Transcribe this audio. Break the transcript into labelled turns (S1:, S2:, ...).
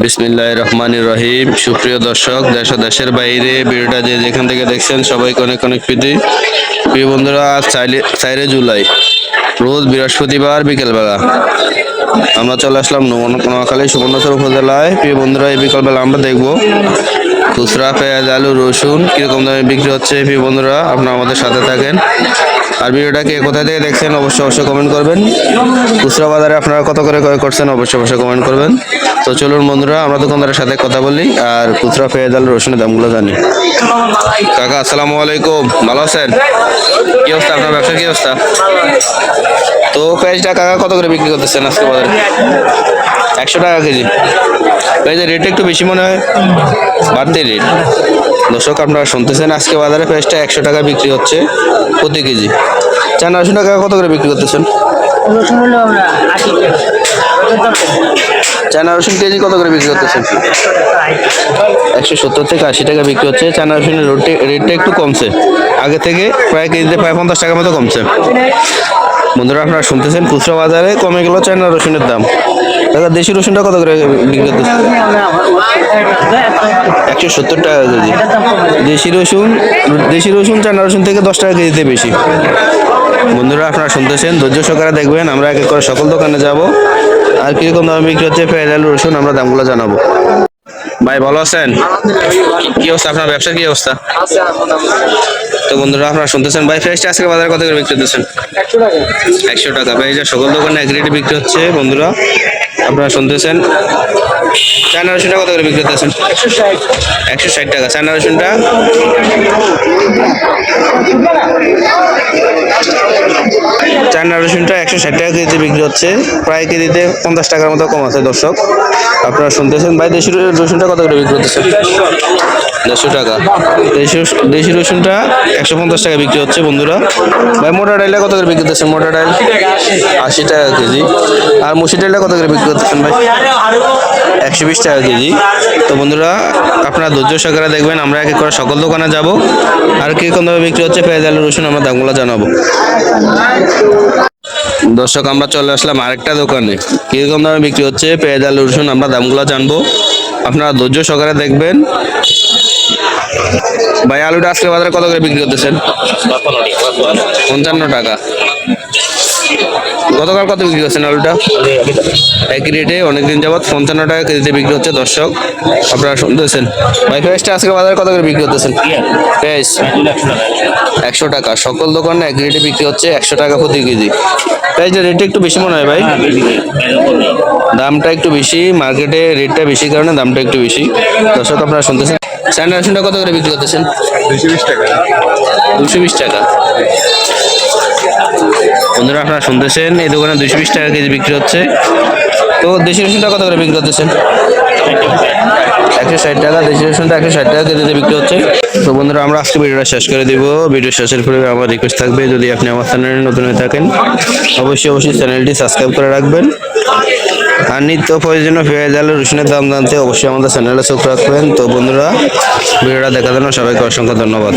S1: বিসমিল্লাহ রহমান রহিম। সুপ্রিয় দর্শক, দেশ দেশের বাইরে ভিডিওটা যে যেখান থেকে দেখছেন সবাই অনেক অনেক প্রীতি প্রিয় বন্ধুরা, আজ চাইরে জুলাই, রোজ বৃহস্পতিবার বিকেলবেলা। আমরা চলে আসলাম নোয়া- নোয়াখালী সুবর্ণচর উপজেলায়। প্রিয় বন্ধুরা, এই বিকেলবেলা আমরা দেখব খুচরা, পেঁয়াজ, আলু, রসুন, কীরকম দামে বিক্রি হচ্ছে প্রিয় বন্ধুরা, আপনারা আমাদের সাথে থাকেন। আর ভিডিওটাকে কোথা থেকে দেখছেন, অবশ্যই অবশ্যই কমেন্ট করবেন। খুচরা বাজারে আপনারা কত করে ক্রয় করছেন, অবশ্যই অবশ্যই কমেন্ট করবেন। তো চলুন বন্ধুরা, আমরা দোকানদারের সাথে কথা বলি, আর খুচরা, পেঁয়াজ, আলু, রসুনের দামগুলো জানি। কাকা, আসসালামু আলাইকুম। ভালো আছেন? কি অবস্থা? আপনার ব্যবসার কি অবস্থা? তো পেঁয়াজটা কাকা কত করে বিক্রি করতেছেন আজকে বাজারে? একশো টাকা কেজি। পেঁয়াজের রেট একটু বেশি মনে হয়। বাড়তি রেট দর্শক, আপনারা শুনতেছেন আজকে বাজারে পেঁয়াজটা একশো টাকা বিক্রি হচ্ছে প্রতি কেজি। চানা রসুন টাকা কত করে বিক্রি করতেছেন? চানা রসুন কেজি কত করে বিক্রি করতেছেন? একশো সত্তর থেকে আশি টাকা বিক্রি হচ্ছে। চানা রসুনের রেটে রেটটা একটু কমছে। আগে থেকে প্রায় কেজিতে প্রায় পঞ্চাশ টাকার মতো কমছে। বন্ধুরা, আপনারা শুনতেছেন খুচরা বাজারে, কমে গেল চায়না রসুনের দাম। দাদা, দেশি রসুনটা কত করে বিক্রি করতেছেন? একশো সত্তর টাকা কেজি। দেশি রসুন দেশি রসুন চায়না রসুন থেকে দশ টাকা কেজিতে বেশি। বন্ধুরা, আপনারা শুনতেছেন, ধৈর্য সহকারে দেখবেন, আমরা এক এক করে সকল দোকানে যাব। আর কীরকম দামে বিক্রি হচ্ছে পেঁয়াজ আলু, রসুন, আমরা দামগুলো জানাব। ভাই, ভালো আছেন? কি অবস্থা? আপনার ব্যবসার কি অবস্থা? তো বন্ধুরা, আপনারা শুনতেছেন ভাই ফ্রেশটা আজকে বাজারে কত করে বিক্রি করতেছেন একশো টাকা। ভাই এটা সকল দোকানে এক রেটে বিক্রি হচ্ছে, বন্ধুরা। আপনারা শুনতেছেন? চায়না রসুনটা কত করে বিক্রি করতেছেন একশো ষাট টাকা। চায়না রসুনটা? চায়না রসুনটা একশো ষাট টাকা কেজিতে বিক্রি হচ্ছে। প্রায় কেজিতে পঞ্চাশ টাকার মতো কম আছে, দর্শক। আপনারা শুনতেছেন? ভাই, দেশি রসুনটা কত করে বিক্রি করতেছেন দেড়শো টাকা। দেশি রসুনটা একশো পঞ্চাশ টাকা বিক্রি হচ্ছে বন্ধুরা। ভাই, মোটা ডাইলটা কত করে বিক্রি করতেছেন? মোটা ডাইল আশি টাকা কেজি। আর মুসি ডাইলটা কত করে বিক্রি করতেছেন ভাই? একশো বিশ টাকা কেজি। তো বন্ধুরা, আপনারা ধৈর্য সহকারে দেখবেন, আমরা এক এক করে সকল দোকানে যাব। আর কীরকম দামে বিক্রি হচ্ছে, পেঁয়াজ, আলু, রসুন, আমরা দামগুলো জানাব। দর্শক, আমরা চলে আসলাম আরেকটা দোকানে। কীরকম দামে বিক্রি হচ্ছে, পেঁয়াজ, আলু, রসুন, আমরা দামগুলো জানব। আপনারা ধৈর্য সহকারে দেখবেন। ভাই, আলুটা আজকে বাজারে কত করে বিক্রি করতেছেন? পঞ্চান্ন টাকা। গতকাল কত বিক্রি করছেন আলুটা? একই রেটে অনেকদিন যাবত পঞ্চান্ন টাকা কেজিতে বিক্রি হচ্ছে, দর্শক। আপনারা শুনতেছেন। ভাই, ফ্রেশটা আজকে বাজারে কত করে বিক্রি করতেছেন? ফ্রেশ। একশো টাকা। সকল দোকানে এক রেটে বিক্রি হচ্ছে একশো টাকা প্রতি কেজি। প্রাইসের রেটটা একটু বেশি মনে হয় ভাই? দামটা একটু বেশি, মার্কেটে রেটটা বেশি কারণে দামটা একটু বেশি। দর্শক, আপনারা শুনতেছেন। স্যান্ডার রসুনটা কত করে বিক্রি করতেছেন?
S2: দুশো বিশ টাকা।
S1: দুশো বিশ টাকা। বন্ধুরা আপনারা শুনতেছেন এই দোকানে দুশো বিশ টাকা কেজি বিক্রি হচ্ছে। তো দেশি রসুনটা কত করে বিক্রি করতেছেন? একশো ষাট টাকা দেশি রসুনটা একশো ষাট টাকা কেজিতে বিক্রি হচ্ছে। তো বন্ধুরা আমরা আজকে ভিডিওটা শেষ করে দিব। ভিডিও শেষের পরে আমার রিকোয়েস্ট থাকবে যদি আপনি আমার চ্যানেলে নতুন হয়ে থাকেন অবশ্যই অবশ্যই চ্যানেলটি সাবস্ক্রাইব করে রাখবেন। আর নিত্য প্রয়োজনীয় পেঁয়াজ, আলু, রসুনের দাম জানতে অবশ্যই আমাদের চ্যানেলে চোখ রাখবেন। তো বন্ধুরা, ভিডিওটা দেখার জন্য সবাইকে অসংখ্য ধন্যবাদ।